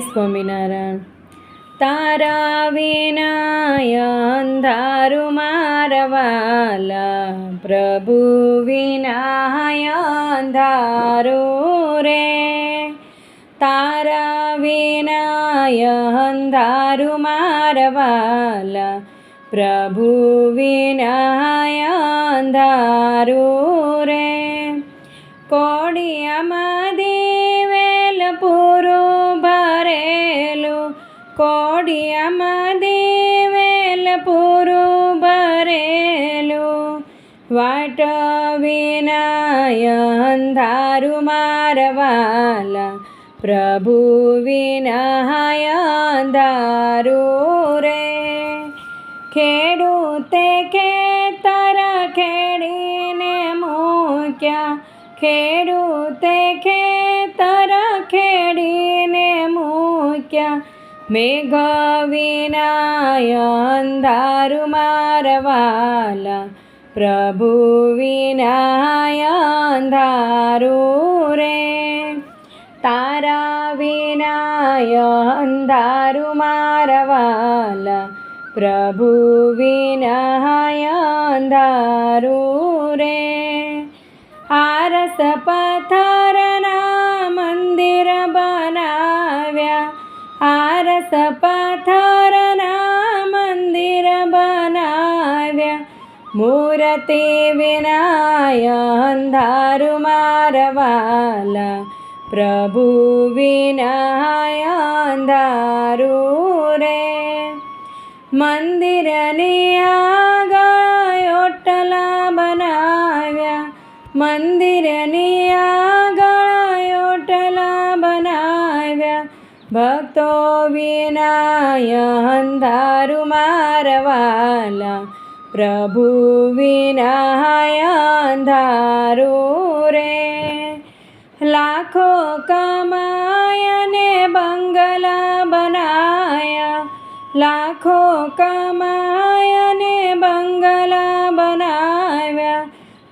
સ્વામિનારાયણ. તારા વિનાય અંધારું મારવાલા, પ્રભુ વિનાય અંધારું રે. તારા વિનાય અંધારું મારવાલા, પ્રભુ વિનાય અંધારું રે. કોડિયામાં દેવેલ કોડિયામાં દેવેલ પૂરું ભરેલું. વાટ વિનાય અંધારું મારવાલા. પ્રભુ વિનાય અંધારું રે. ખેડૂતે ખેતર ખેડીને મૂક્યા. ખેડૂતે ખેતર ખેડીને મૂક્યા. મેઘ વિનાય અંધારું મારવાલા પ્રભુ વિનાય અંધારું રે તારા વિનાય અંધારું મારવાલા પ્રભુ વિનાય અંધારું રે આરસ પથ્થરના આરસ પથ્થરના મંદિર બનાવ્યા. મૂર્તિ વિનાય અંધારું મારવાલા. પ્રભુ વિનાય અંધારું રે. મંદિરની આગળ ઓટલા બનાવ્યા. મંદિરની આગળ ઓટલા બનાવ્યા. ભક્તો વિનાય અંધારું મારવાલા. પ્રભુ વિનાય અંધારું રે. લાખો કમાયને બંગલા બનાયા. લાખો કમાયને બંગલા બનાવ્યા.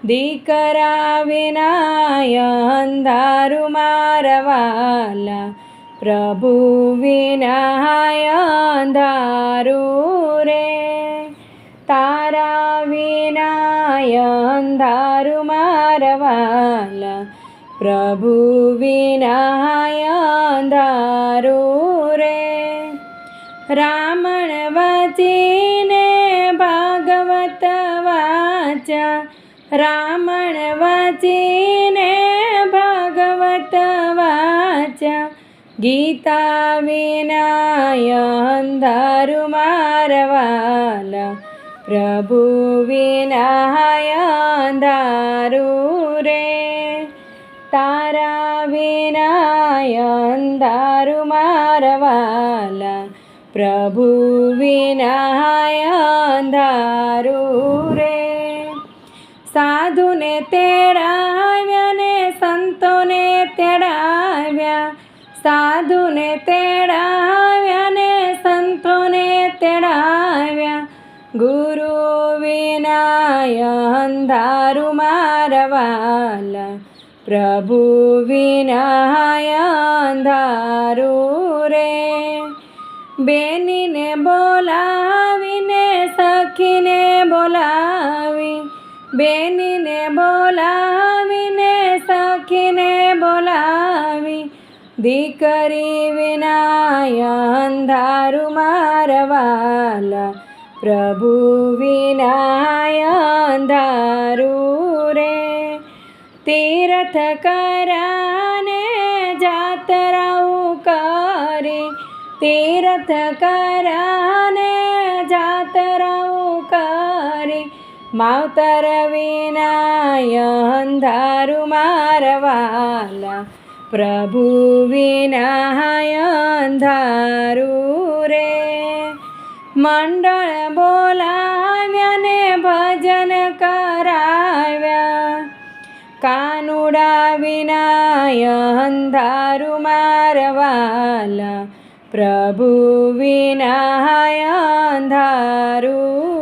દીકરા વિનાય અંધારું મારવાલા. પ્રભુ વિનાય અંધારું રે. તારા વિનાય અંધારું મારવાલા. પ્રભુ વિનાય અંધારું રે. રામણ વાંચીને ભાગવત વાંચ્યા રામણ વાંચીને ગીતા વિનાય અંધારું મારવાલા પ્રભુ વિનાય અંધારું રે તારા વિનાય અંધારું મારવાલા પ્રભુ વિનાય અંધારું રે સાધુને તેડાવ્યા સાધુને તેડાવ્યા ને સંતોને તેડાવ્યા. ગુરુ વિનાય અંધારું મારવાલા. પ્રભુ વિનાય અંધારું રે. બેનીને બોલાવીને, સખીને બોલાવી. બેનીને બોલાવીને દીકરી વિનાય અંધારું મારવાલા, પ્રભુ વિનાય અંધારું રે. તીર્થ કરાને જાતરાઉ કરી, તીર્થ કરાને જાતરાઉ કરી, માવતર વિનાય અંધારું મારવાલા પ્રભુ વિનાય અંધારું રે મંડળ બોલાવ્યા ને ભજન કરાવ્યા કાનુડા વિનાય અંધારું મારવાલા પ્રભુ વિનાય અંધારું